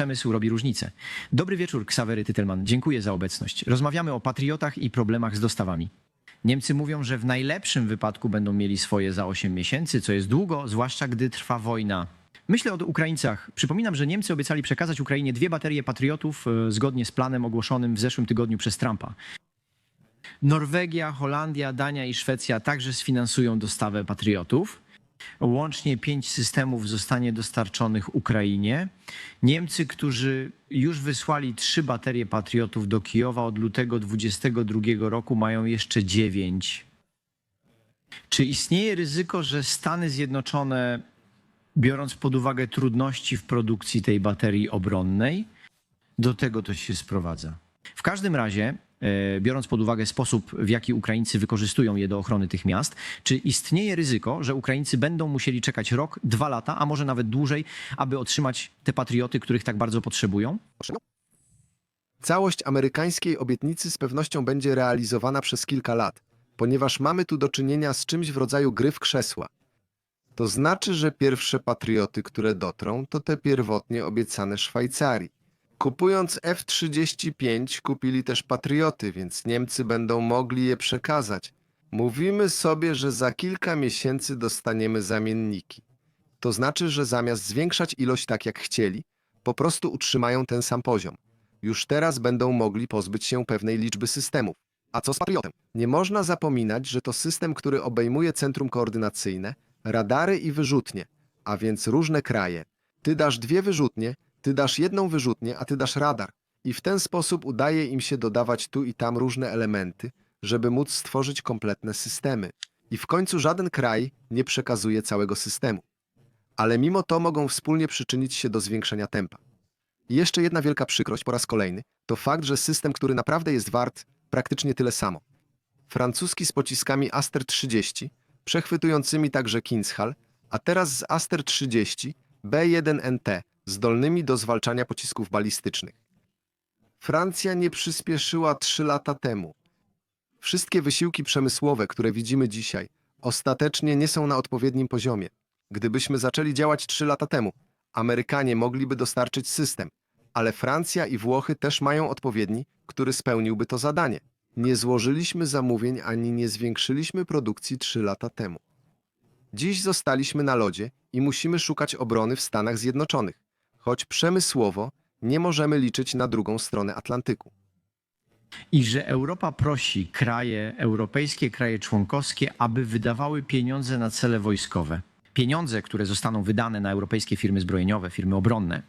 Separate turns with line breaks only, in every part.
przemysł robi różnicę. Dobry wieczór, Ksawery Tytelman. Dziękuję za obecność. Rozmawiamy o patriotach i problemach z dostawami. Niemcy mówią, że w najlepszym wypadku będą mieli swoje za 8 miesięcy, co jest długo, zwłaszcza gdy trwa wojna. Myślę o Ukraińcach. Przypominam, że Niemcy obiecali przekazać Ukrainie dwie baterie patriotów e, zgodnie z planem ogłoszonym w zeszłym tygodniu przez Trumpa. Norwegia, Holandia, Dania i Szwecja także sfinansują dostawę patriotów. Łącznie pięć systemów zostanie dostarczonych Ukrainie. Niemcy, którzy już wysłali trzy baterie patriotów do Kijowa od lutego 2022 roku, mają jeszcze dziewięć. Czy istnieje ryzyko, że Stany Zjednoczone, biorąc pod uwagę trudności w produkcji tej baterii obronnej, do tego to się sprowadza? W każdym razie, biorąc pod uwagę sposób, w jaki Ukraińcy wykorzystują je do ochrony tych miast, czy istnieje ryzyko, że Ukraińcy będą musieli czekać rok, dwa lata, a może nawet dłużej, aby otrzymać te patrioty, których tak bardzo potrzebują?
Całość amerykańskiej obietnicy z pewnością będzie realizowana przez kilka lat, ponieważ mamy tu do czynienia z czymś w rodzaju gry w krzesła. To znaczy, że pierwsze patrioty, które dotrą, to te pierwotnie obiecane Szwajcarii. Kupując F-35 kupili też patrioty, więc Niemcy będą mogli je przekazać. Mówimy sobie, że za kilka miesięcy dostaniemy zamienniki. To znaczy, że zamiast zwiększać ilość tak jak chcieli, po prostu utrzymają ten sam poziom już teraz będą mogli pozbyć się pewnej liczby systemów. A co z Patriotem? Nie można zapominać, że to system, który obejmuje centrum koordynacyjne, radary i wyrzutnie, a więc różne kraje. Ty dasz dwie wyrzutnie, ty dasz jedną wyrzutnię, a ty dasz radar. I w ten sposób udaje im się dodawać tu i tam różne elementy, żeby móc stworzyć kompletne systemy. I w końcu żaden kraj nie przekazuje całego systemu. Ale mimo to mogą wspólnie przyczynić się do zwiększenia tempa. I jeszcze jedna wielka przykrość po raz kolejny to fakt, że system, który naprawdę jest wart praktycznie tyle samo. Francuski z pociskami Aster 30, przechwytującymi także Kinshal, a teraz z Aster 30 B1NT, zdolnymi do zwalczania pocisków balistycznych. Francja nie przyspieszyła 3 lata temu. Wszystkie wysiłki przemysłowe, które widzimy dzisiaj, ostatecznie nie są na odpowiednim poziomie. Gdybyśmy zaczęli działać 3 lata temu, Amerykanie mogliby dostarczyć system, ale Francja i Włochy też mają odpowiedni, który spełniłby to zadanie. Nie złożyliśmy zamówień ani nie zwiększyliśmy produkcji 3 lata temu. Dziś zostaliśmy na lodzie i musimy szukać obrony w Stanach Zjednoczonych, choć przemysłowo nie możemy liczyć na drugą stronę Atlantyku.
I że Europa prosi kraje, europejskie kraje członkowskie, aby wydawały pieniądze na cele wojskowe. Pieniądze, które zostaną wydane na europejskie firmy zbrojeniowe, firmy obronne.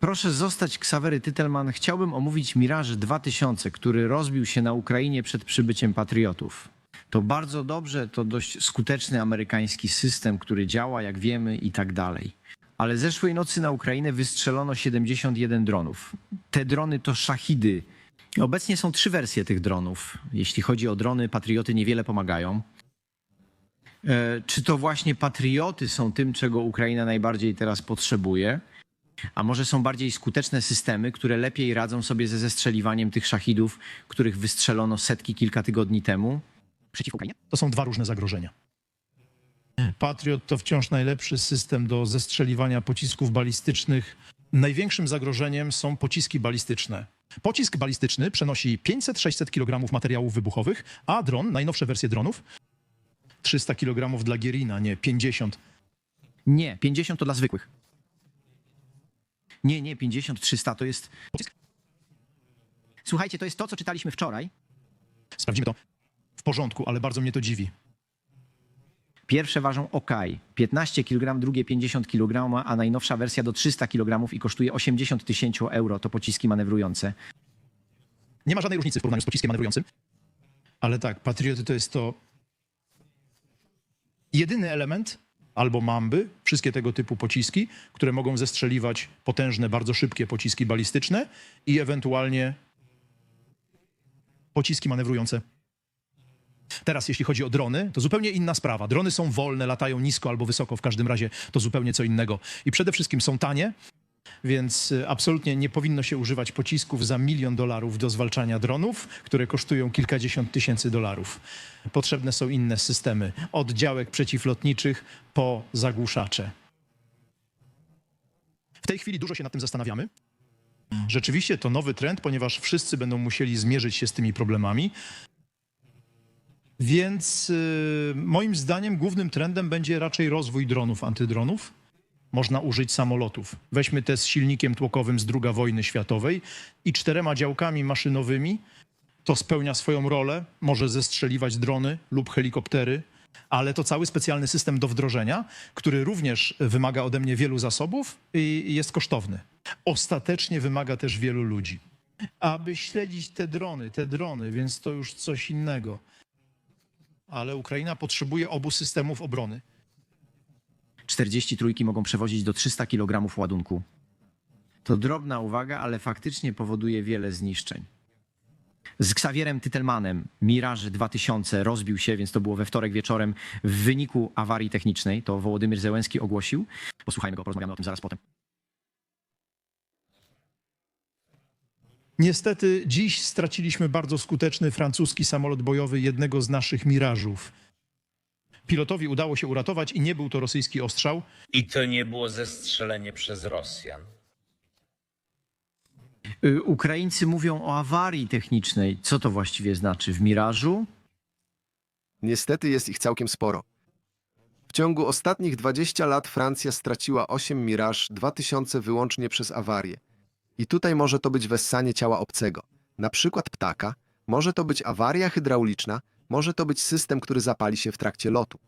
Proszę zostać Ksawery Tytelman. Chciałbym omówić Mirage 2000, który rozbił się na Ukrainie przed przybyciem patriotów. To bardzo dobrze, to dość skuteczny amerykański system, który działa, jak wiemy, i tak dalej. Ale zeszłej nocy na Ukrainę wystrzelono 71 dronów. Te drony to szahidy. Obecnie są trzy wersje tych dronów. Jeśli chodzi o drony, patrioty niewiele pomagają. E, Czy to właśnie patrioty są tym, czego Ukraina najbardziej teraz potrzebuje? A może są bardziej skuteczne systemy, które lepiej radzą sobie ze zestrzeliwaniem tych szachidów, których wystrzelono setki kilka tygodni temu? Przeciw Ukrainie?
To są dwa różne zagrożenia. Patriot to wciąż najlepszy system do zestrzeliwania pocisków balistycznych. Największym zagrożeniem są pociski balistyczne. Pocisk balistyczny przenosi 500-600 kg materiałów wybuchowych, a dron, najnowsze wersje dronów, 300 kg dla Gierina, nie 50.
Nie, 50 to dla zwykłych. Nie, nie, 50, 300 to jest. Słuchajcie, to jest to, co czytaliśmy wczoraj.
Sprawdzimy to w porządku, ale bardzo mnie to dziwi.
Pierwsze ważą OK, 15 kg, drugie 50 kg, a najnowsza wersja do 300 kg i kosztuje 80 tysięcy euro. To pociski manewrujące.
Nie ma żadnej różnicy w porównaniu z pociskiem manewrującym. Ale tak, patrioty to jest to jedyny element albo mamby, wszystkie tego typu pociski, które mogą zestrzeliwać potężne, bardzo szybkie pociski balistyczne i ewentualnie pociski manewrujące. Teraz, jeśli chodzi o drony, to zupełnie inna sprawa. Drony są wolne, latają nisko albo wysoko, w każdym razie to zupełnie co innego. I przede wszystkim są tanie, więc y, absolutnie nie powinno się używać pocisków za milion dolarów do zwalczania dronów, które kosztują kilkadziesiąt tysięcy dolarów. Potrzebne są inne systemy, od działek przeciwlotniczych po zagłuszacze. W tej chwili dużo się nad tym zastanawiamy. Rzeczywiście to nowy trend, ponieważ wszyscy będą musieli zmierzyć się z tymi problemami. Więc y, moim zdaniem głównym trendem będzie raczej rozwój dronów, antydronów. Można użyć samolotów. Weźmy te z silnikiem tłokowym z II wojny światowej i czterema działkami maszynowymi. To spełnia swoją rolę, może zestrzeliwać drony lub helikoptery, ale to cały specjalny system do wdrożenia, który również wymaga ode mnie wielu zasobów i jest kosztowny. Ostatecznie wymaga też wielu ludzi. Aby śledzić te drony, te drony, więc to już coś innego. Ale Ukraina potrzebuje obu systemów obrony.
43 mogą przewozić do 300 kg ładunku. To drobna uwaga, ale faktycznie powoduje wiele zniszczeń. Z Xavierem Tytelmanem Mirage 2000 rozbił się, więc to było we wtorek wieczorem w wyniku awarii technicznej. To Wołodymyr Zełenski ogłosił. Posłuchajmy go, porozmawiamy o tym zaraz potem.
Niestety dziś straciliśmy bardzo skuteczny francuski samolot bojowy jednego z naszych mirażów. Pilotowi udało się uratować i nie był to rosyjski ostrzał.
I to nie było zestrzelenie przez Rosjan.
Y, Ukraińcy mówią o awarii technicznej. Co to właściwie znaczy? W Mirażu?
Niestety jest ich całkiem sporo. W ciągu ostatnich 20 lat Francja straciła 8 Mirage 2000 wyłącznie przez awarię. I tutaj może to być wessanie ciała obcego, na przykład ptaka, może to być awaria hydrauliczna, może to być system, który zapali się w trakcie lotu.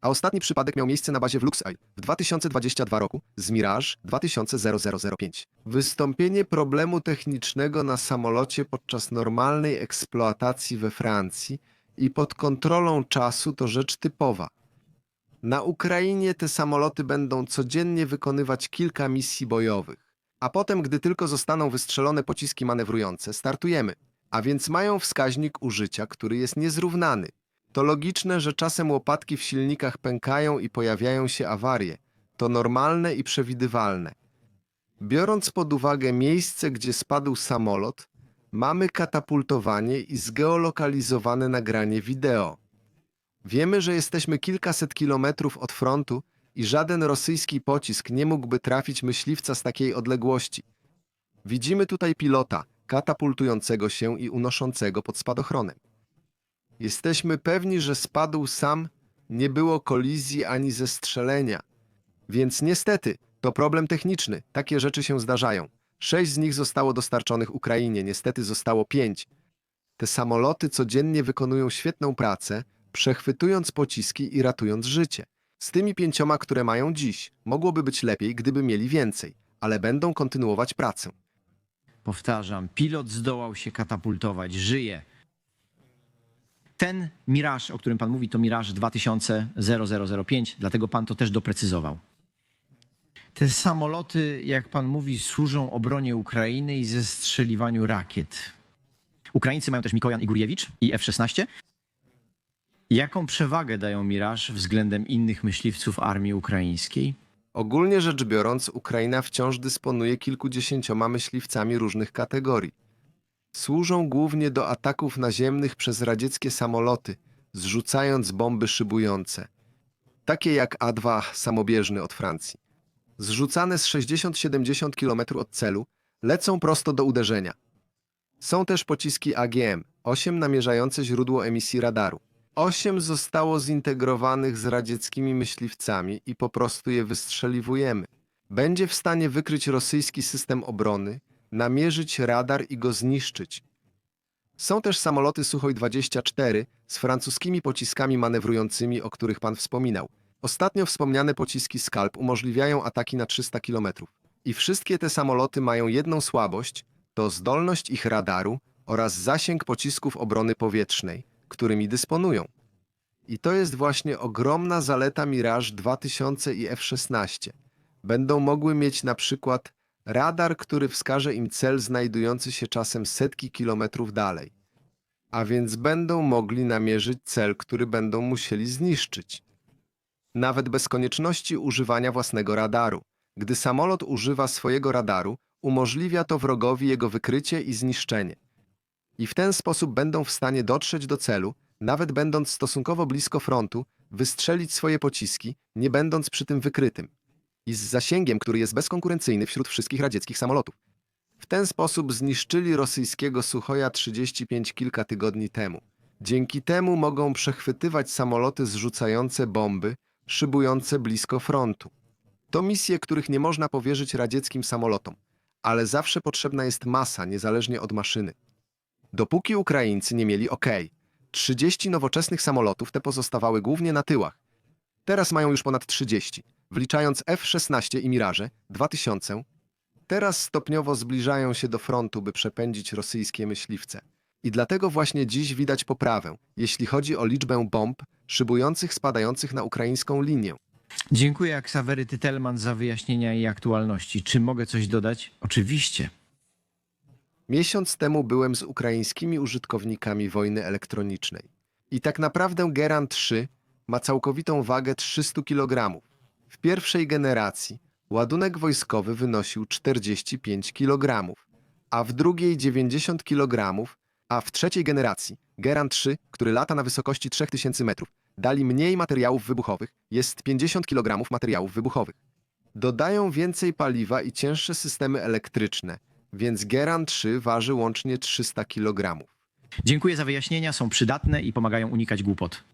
A ostatni przypadek miał miejsce na bazie w Luxail w 2022 roku z Mirage 200005. Wystąpienie problemu technicznego na samolocie podczas normalnej eksploatacji we Francji i pod kontrolą czasu to rzecz typowa. Na Ukrainie te samoloty będą codziennie wykonywać kilka misji bojowych, a potem, gdy tylko zostaną wystrzelone pociski manewrujące, startujemy, a więc mają wskaźnik użycia, który jest niezrównany. To logiczne, że czasem łopatki w silnikach pękają i pojawiają się awarie. To normalne i przewidywalne. Biorąc pod uwagę miejsce, gdzie spadł samolot, mamy katapultowanie i zgeolokalizowane nagranie wideo. Wiemy, że jesteśmy kilkaset kilometrów od frontu i żaden rosyjski pocisk nie mógłby trafić myśliwca z takiej odległości. Widzimy tutaj pilota, katapultującego się i unoszącego pod spadochronem. Jesteśmy pewni, że spadł sam, nie było kolizji ani zestrzelenia. Więc niestety, to problem techniczny, takie rzeczy się zdarzają. Sześć z nich zostało dostarczonych Ukrainie, niestety zostało pięć. Te samoloty codziennie wykonują świetną pracę, przechwytując pociski i ratując życie. Z tymi pięcioma, które mają dziś, mogłoby być lepiej, gdyby mieli więcej, ale będą kontynuować pracę.
Powtarzam, pilot zdołał się katapultować, żyje. Ten Mirage, o którym pan mówi, to Mirage 2000-0005, dlatego pan to też doprecyzował. Te samoloty, jak pan mówi, służą obronie Ukrainy i zestrzeliwaniu rakiet. Ukraińcy mają też Mikojan i Gurjewicz i F-16. Jaką przewagę dają Mirage względem innych myśliwców armii ukraińskiej?
Ogólnie rzecz biorąc, Ukraina wciąż dysponuje kilkudziesięcioma myśliwcami różnych kategorii. Służą głównie do ataków naziemnych przez radzieckie samoloty, zrzucając bomby szybujące, takie jak A-2 samobieżny od Francji. Zrzucane z 60-70 km od celu, lecą prosto do uderzenia. Są też pociski AGM, 8 namierzające źródło emisji radaru. 8 zostało zintegrowanych z radzieckimi myśliwcami i po prostu je wystrzeliwujemy. Będzie w stanie wykryć rosyjski system obrony, namierzyć radar i go zniszczyć. Są też samoloty Suchoj 24 z francuskimi pociskami manewrującymi, o których pan wspominał. Ostatnio wspomniane pociski Scalp umożliwiają ataki na 300 km. I wszystkie te samoloty mają jedną słabość, to zdolność ich radaru oraz zasięg pocisków obrony powietrznej, którymi dysponują. I to jest właśnie ogromna zaleta Mirage 2000 i F-16. Będą mogły mieć na przykład radar, który wskaże im cel znajdujący się czasem setki kilometrów dalej. A więc będą mogli namierzyć cel, który będą musieli zniszczyć. Nawet bez konieczności używania własnego radaru. Gdy samolot używa swojego radaru, umożliwia to wrogowi jego wykrycie i zniszczenie. I w ten sposób będą w stanie dotrzeć do celu, nawet będąc stosunkowo blisko frontu, wystrzelić swoje pociski, nie będąc przy tym wykrytym. i z zasięgiem, który jest bezkonkurencyjny wśród wszystkich radzieckich samolotów. W ten sposób zniszczyli rosyjskiego Suchoja 35 kilka tygodni temu. Dzięki temu mogą przechwytywać samoloty zrzucające bomby, szybujące blisko frontu. To misje, których nie można powierzyć radzieckim samolotom, ale zawsze potrzebna jest masa, niezależnie od maszyny. Dopóki Ukraińcy nie mieli OK, 30 nowoczesnych samolotów te pozostawały głównie na tyłach. Teraz mają już ponad 30, wliczając F-16 i Mirage 2000. Teraz stopniowo zbliżają się do frontu, by przepędzić rosyjskie myśliwce. I dlatego właśnie dziś widać poprawę, jeśli chodzi o liczbę bomb szybujących spadających na ukraińską linię.
Dziękuję Ksawery Tytelman za wyjaśnienia i aktualności. Czy mogę coś dodać? Oczywiście.
Miesiąc temu byłem z ukraińskimi użytkownikami wojny elektronicznej. I tak naprawdę Geran 3 ma całkowitą wagę 300 kg. W pierwszej generacji ładunek wojskowy wynosił 45 kg, a w drugiej 90 kg, a w trzeciej generacji Geran 3, który lata na wysokości 3000 metrów, dali mniej materiałów wybuchowych, jest 50 kg materiałów wybuchowych. Dodają więcej paliwa i cięższe systemy elektryczne, więc Geran 3 waży łącznie 300 kg.
Dziękuję za wyjaśnienia, są przydatne i pomagają unikać głupot.